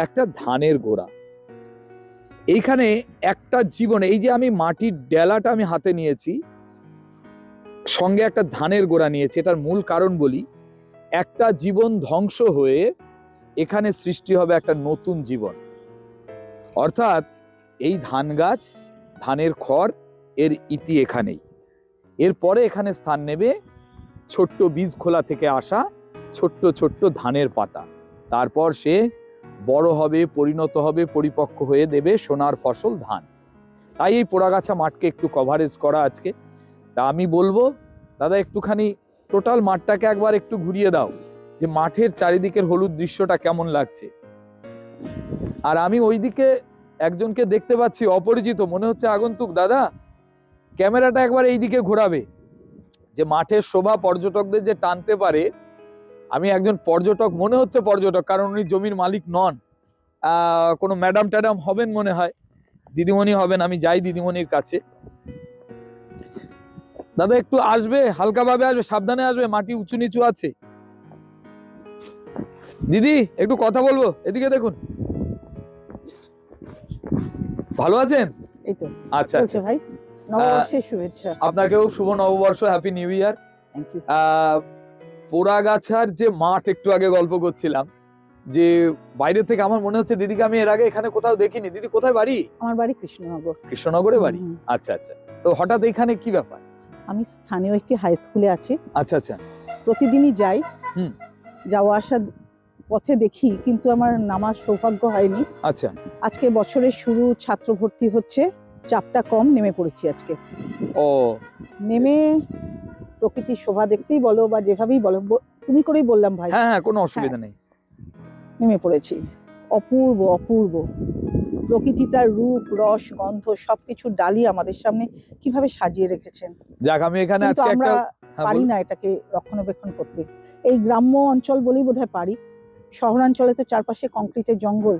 একটা ধানের গোড়া। এইখানে একটা জীবন, এই যে আমি মাটির ডেলাটা আমি হাতে নিয়েছি, সঙ্গে একটা ধানের গোড়া নিয়েছি, এটার মূল কারণ বলি, একটা জীবন ধ্বংস হয়ে এখানে সৃষ্টি হবে একটা নতুন জীবন। অর্থাৎ এই ধান গাছ, ধানের খড়, এর ইতি এখানেই। এরপরে এখানে স্থান নেবে ছোট্ট বীজ খোলা থেকে আসা ছোট্ট ছোট্ট ধানের পাতা। তারপর সে বড় হবে, পরিণত হবে, পরিপক্ক হয়ে দেবে সোনার ফসল ধান। তাই এই পোড়াগাছা মাঠকে একটু কভারেজ করা আজকে। তা আমি বলব, দাদা একটুখানি টোটাল মাঠটাকে একবার একটু ঘুরিয়ে দাও, যে মাঠের চারিদিকের হলুদ দৃশ্যটা কেমন লাগছে। আর আমি ওইদিকে একজনকে দেখতে পাচ্ছি, অপরিচিত, মনে হচ্ছে আগন্তুক, দাদা ক্যামেরাটা একবার এইদিকে ঘোরাবে। যে মাঠের শোভা পর্যটকদের যে টানতে পারে আমি একজন পর্যটক মনে হচ্ছে পর্যটক কারণ উনি জমির মালিক নন। কোনো ম্যাডাম ট্যাডাম হবেন মনে হয়। দিদিমণি হবেন আমি যাই দিদিমণির কাছে। দাদা একটু আসবে হালকাভাবে আসবে সাবধানে আসবে মাটি উঁচু নিচু আছে। দিদি একটু কথা বলব এদিকে দেখুন। ভালো আছেন? এই আচ্ছা ভাই শুভেচ্ছা। আপনাকেও শুভ নববর্ষ হ্যাপি নিউ ইয়ার। পোড়াগাছার যে মাঠ একটু আগে গল্প করছিলাম যে বাইরে থেকে আমার মনে হচ্ছে দিদিকে আমি এর আগে এখানে কোথাও দেখিনি। দিদি কোথায় বাড়ি? আমার বাড়ি কৃষ্ণনগর। কৃষ্ণনগরে বাড়ি। আচ্ছা আচ্ছা। তো হঠাৎ এখানে কি ব্যাপার? আমি স্থানীয় একটি হাই স্কুলে আছি। আচ্ছা আচ্ছা। প্রতিদিনই যাই। হুম। যাওয়া আসা পথে দেখি কিন্তু আমার নামার সৌভাগ্য হয়নি। আচ্ছা। আজকে বছরের শুরু ছাত্র ভর্তি হচ্ছে। চাপটা কম নেমে পড়েছি আজকে। ও। নেমে প্রকৃতির শোভা দেখতেই বলো বা যেভাবেই বলো তুমি করেই বললাম ভাই। হ্যাঁ হ্যাঁ কোনো অসুবিধা নেই। নেমে পড়েছি। অপূর্ব অপূর্ব। প্রকৃতি তার রূপ রস গন্ধ সবকিছু ডালি আমাদের সামনে কীভাবে সাজিয়ে রেখেছেন। যাক আমি এখানে আজকে আমরা একটা হ্যাঁ, পারি না এটাকে রক্ষণাবেক্ষণ করতে। এই গ্রাম্য অঞ্চল বলেই বোধহয় পারি। শহরাঞ্চলে তো চারপাশে কংক্রিটের জঙ্গল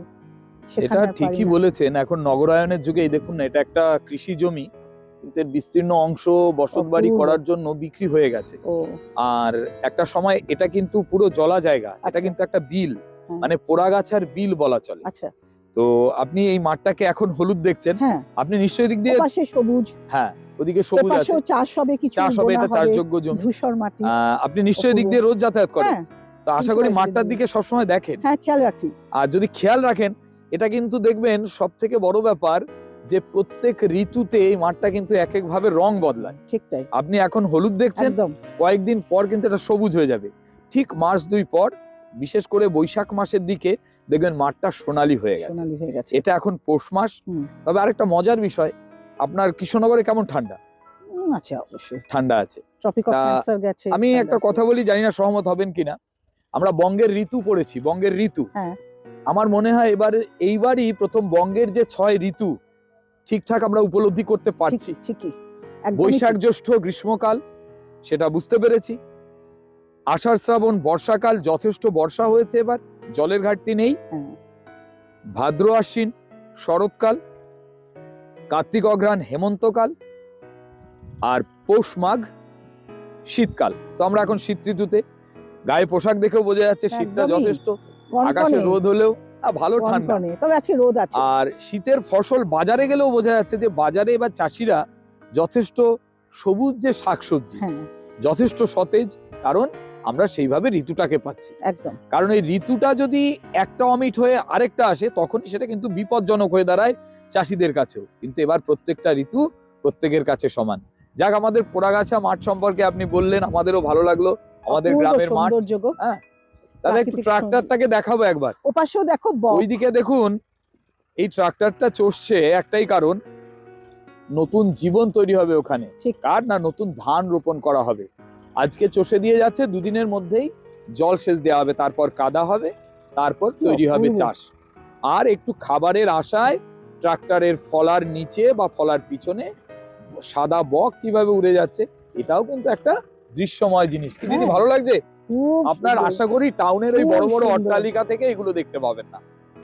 এটা ঠিকই বলেছেন। এখন নগরায়নের যুগে এই দেখুন না এটা একটা কৃষি জমি। বিস্তীর্ণ অংশ বসত বাড়ি করার জন্য বিক্রি হয়ে গেছে। আর একটা সময় এটা কিন্তু পুরো জলা জায়গা এটা আচ্ছা। কিন্তু একটা বিল হ্যাঁ। মানে পোড়াগাছার বিল বলা চলে। আচ্ছা। তো আপনি এই মাঠটাকে এখন হলুদ দেখছেন হ্যাঁ। আপনি নিশ্চয়ই দিক দিয়ে ওপাশে সবুজ। হ্যাঁ ওদিকে সবুজ আছে। চাষ হবে কিছু চাষ হবে এটা চাষযোগ্য জমি। ধূসর মাটি। আপনি নিশ্চয়ই দিক দিয়ে রোজ যাতায়াত করেন। হ্যাঁ। তো আশা করি মাঠটার। দিকে সবসময় দেখেন। হ্যাঁ খেয়াল রাখি। আর যদি খেয়াল রাখেন এটা কিন্তু দেখবেন সব থেকে বড় ব্যাপার যে প্রত্যেক ঋতুতে এই মাঠটা কিন্তু এক এক ভাবে রং বদলায়। ঠিক তাই। আপনি এখন হলুদ দেখছেন কয়েকদিন পর কিন্তু এটা সবুজ হয়ে যাবে। ঠিক মাস দুই পর বিশেষ করে বৈশাখ মাসের দিকে দেখবেন মাঠটা সোনালী হয়ে গেছে। এটা এখন পৌষ মাস। তবে আরেকটা মজার বিষয় আপনার কৃষ্ণনগরে কেমন ঠান্ডা? আছে অবশ্যই। ঠান্ডা আছে। আমি একটা কথা বলি জানি না সহমত হবেন কিনা। আমরা বঙ্গের ঋতু পড়েছি বঙ্গের ঋতু। হ্যাঁ। আমার মনে হয় এবার এইবারই প্রথম বঙ্গের যে ছয় ঋতু ঠিকঠাক আমরা উপলব্ধি করতে পারছি। ঠিকই বৈশাখ জ্যৈষ্ঠ গ্রীষ্মকাল সেটা বুঝতে পেরেছি। আষাঢ় শ্রাবণ বর্ষাকাল যথেষ্ট বর্ষা হয়েছে এবার জলের ঘাটতি নেই। হ্যাঁ। ভাদ্র আশ্বিন শরৎকাল কার্তিক অঘ্রাণ হেমন্তকাল আর পৌষ মাঘ শীতকাল। তো আমরা এখন শীত ঋতুতে গায়ে পোশাক দেখেও বোঝা যাচ্ছে শীতটা যথেষ্ট। আকাশে রোদ হলেও ভালো ঠান্ডা। তবে আজকে রোদ আছে। আর শীতের ফসল বাজারে গেলেও বোঝা যাচ্ছে যে বাজারে এবার চাষিরা যথেষ্ট সবুজ যে শাকসবজি হ্যাঁ। যথেষ্ট সতেজ কারণ আমরা সেইভাবে ঋতুটাকে পাচ্ছি। একদম। কারণ এই ঋতুটা যদি একটা অমিট হয়ে আরেকটা আসে তখনই সেটা কিন্তু বিপজ্জনক হয়ে দাঁড়ায় চাষিদের কাছেও। কিন্তু এবার প্রত্যেকটা ঋতু প্রত্যেকের কাছে সমান। যাক আমাদের পোড়াগাছা মাঠ সম্পর্কে আপনি বললেন আমাদেরও ভালো লাগল। আমাদের গ্রামের মাঠ। সৌন্দর্য তাহলে একটু ট্রাক্টরটাকে দেখাবো একবার। ওপাশেও দেখো বক। ওইদিকে দেখুন এই ট্রাক্টরটা চষছে একটাই কারণ নতুন জীবন তৈরি হবে ওখানে। কার না নতুন ধান রোপণ করা হবে? আজকে চষে দিয়ে যাচ্ছে দুদিনের মধ্যেই জল সেচ দেওয়া হবে তারপর কাদা হবে তারপর তৈরি হবে চাষ। আর একটু খাবারের আশায় ট্রাক্টরের ফলার নিচে বা ফলার পিছনে সাদা বক কীভাবে উড়ে যাচ্ছে এটাও কিন্তু একটা দৃশ্যময় জিনিস। কি দিদি হ্যাঁ। ভালো লাগছে? আপনার আশা করি টাউনের ওই বড় বড় অট্টালিকা থেকে এগুলো দেখতে পাবেন না।